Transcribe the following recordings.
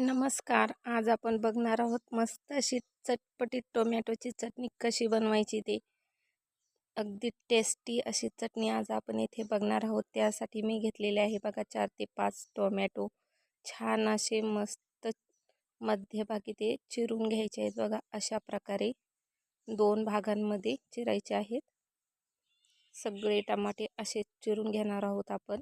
नमस्कार. आज आपण बघणार आहोत मस्त अशी चटपटीत टोमॅटोची चटणी कशी बनवायची ते. अगदी टेस्टी अशी चटणी आज आपण इथे बघणार आहोत. त्यासाठी मी घेतलेले आहे बघा चार ते पाच टोमॅटो. छान असे मस्त मध्यभागी ते चिरून घ्यायचे आहेत बघा. अशा प्रकारे दोन भागांमध्ये चिरायचे आहेत. सगळे टमाटे असे चिरून घेणार आहोत आपण.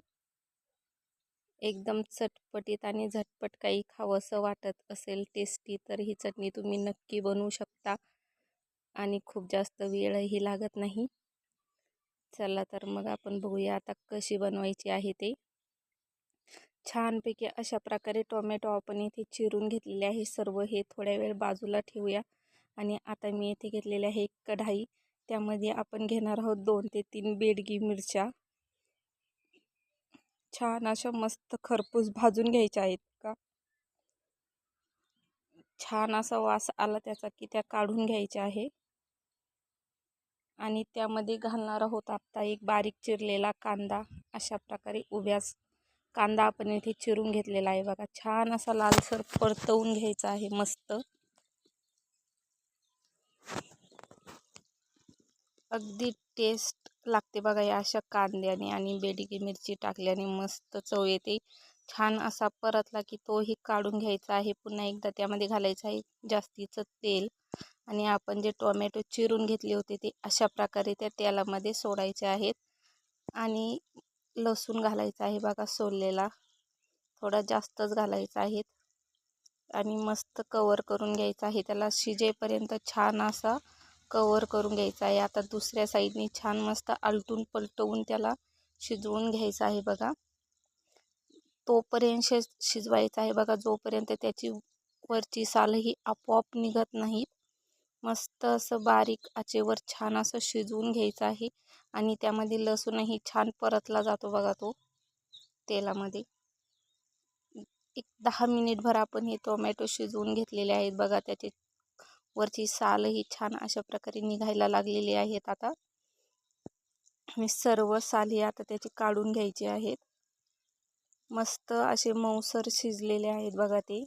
एकदम चटपटीत आणि झटपट काही खावंसं वाटत असेल टेस्टी तर ही चटणी तुम्ही नक्की बनवू शकता. आणि खूप जास्त वेळही लागत नाही. चला तर मग आपण बघूया आता कशी बनवायची आहे ते. छानपैकी अशा प्रकारे टोमॅटो आपण इथे चिरून घेतलेले आहे. सर्व हे थोड्या वेळ बाजूला ठेवूया. आणि आता मी इथे घेतलेले आहे कढाई. त्यामध्ये आपण घेणार आहोत दोन ते तीन बेडगी मिरच्या. छान अशा मस्त खरपूस भाजून घ्यायच्या आहेत का? छान असा वास आला त्याचा की त्या काढून घ्यायच्या आहे. आणि त्यामध्ये घालणार आहोत आत्ता एक बारीक चिरलेला कांदा. अशा प्रकारे उभ्यास कांदा आपण इथे चिरून घेतलेला आहे बघा. छान असा लालसर परतवून घ्यायचा आहे मस्त. अगदी टेस्ट लागते बघा या अशा कांद्याने आणि बेडगी मिरची टाकल्याने मस्त चव येते. छान असा परतला की तोही काढून घ्यायचा आहे. पुन्हा एकदा त्यामध्ये घालायचं आहे जास्तीचं तेल. आणि आपण जे टोमॅटो चिरून घेतले होते ते अशा प्रकारे त्या तेलामध्ये सोडायचे आहेत. आणि लसूण घालायचं आहे बघा सोललेला. थोडा जास्तच घालायचा आहे. आणि मस्त कवर करून घ्यायचं आहे. त्याला शिजेपर्यंत छान असा कवर करून घ्यायचा आहे. आता दुसऱ्या साईडने छान मस्त आलटून पलटवून त्याला शिजवून घ्यायचं आहे बघा. तोपर्यंत शिज शिजवायचा आहे बघा. जोपर्यंत त्याची वरची सालही आपोआप निघत नाहीत मस्त असं बारीक आचेवर छान असं शिजवून घ्यायचं आहे. आणि त्यामध्ये लसूणही छान परतला जातो बघा तो तेलामध्ये. एक दहा मिनिटभर आपण हे टोमॅटो शिजवून घेतलेले आहेत बघा. त्याचे वरची सालही छान अशा प्रकारे निघायला लागलेली आहेत. आता आणि सर्व साली आता त्याची काढून घ्यायची आहेत. मस्त असे मऊसर शिजलेले आहेत बघा ते.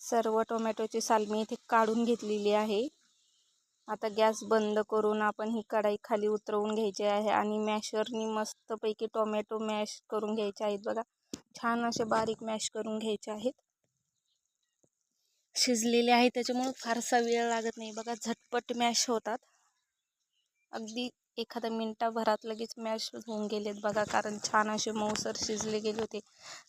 सर्व टोमॅटोची साल मी इथे काढून घेतलेली आहे. आता गॅस बंद करून आपण ही कढाई खाली उतरवून घ्यायची आहे आणि मॅशरनी मस्तपैकी टोमॅटो मॅश करून घ्यायचे आहेत बघा. छान असे बारीक मॅश करून घ्यायचे आहेत. शिजलेले आहे. त्याच्यामुळं फारसा वेळ लागत नाही. बघा झटपट मॅश होतात. अगदी एखाद्या मिनटाभरात लगेच मॅश होऊन गेलेत बघा. कारण छान असे मऊसर शिजले गेले होते.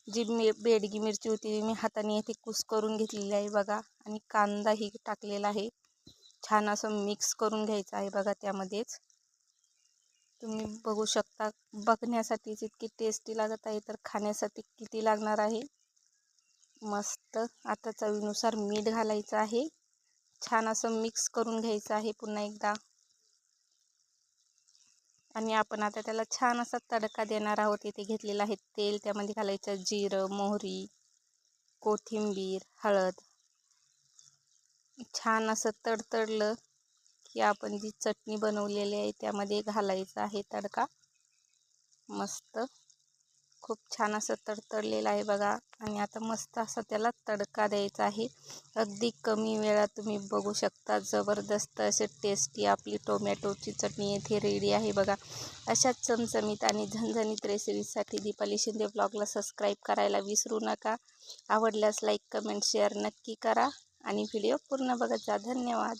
जी मे बेडगी मिरची होती मी हाताने इथे कुस करून घेतलेली आहे बघा. आणि कांदाही टाकलेला आहे. छान असं मिक्स करून घ्यायचं आहे बघा त्यामध्येच. तुम्ही बघू शकता बघण्यासाठीच इतकी टेस्टी लागत आहे. तर खाण्यासाठी किती लागणार आहे? मस्त. आता चवीनुसार मीठ घालायचं आहे. छान असं मिक्स करून घ्यायचं आहे पुन्हा एकदा. आणि आपण आता त्याला छान असा तडका देणार आहोत. इथे घेतलेला आहे तेल. त्यामध्ये घालायचं जिरं मोहरी कोथिंबीर हळद. छान असं तडतडलं की आपण जी चटणी बनवलेली आहे त्यामध्ये घालायचं आहे तडका. मस्त. खूप छान असं तडतडलेलं आहे बघा. आणि आता मस्त असं त्याला तडका द्यायचा आहे. अगदी कमी वेळात तुम्ही बघू शकता. जबरदस्त असे टेस्टी आपली टोमॅटोची चटणी येथे रेडी आहे बघा. अशाच चमचमीत आणि झणझणीत रेसिपीसाठी दीपाली शिंदे ब्लॉगला सबस्क्राईब करायला विसरू नका. आवडल्यास लाईक कमेंट शेअर नक्की करा. आणि व्हिडिओ पूर्ण बघत जा. धन्यवाद.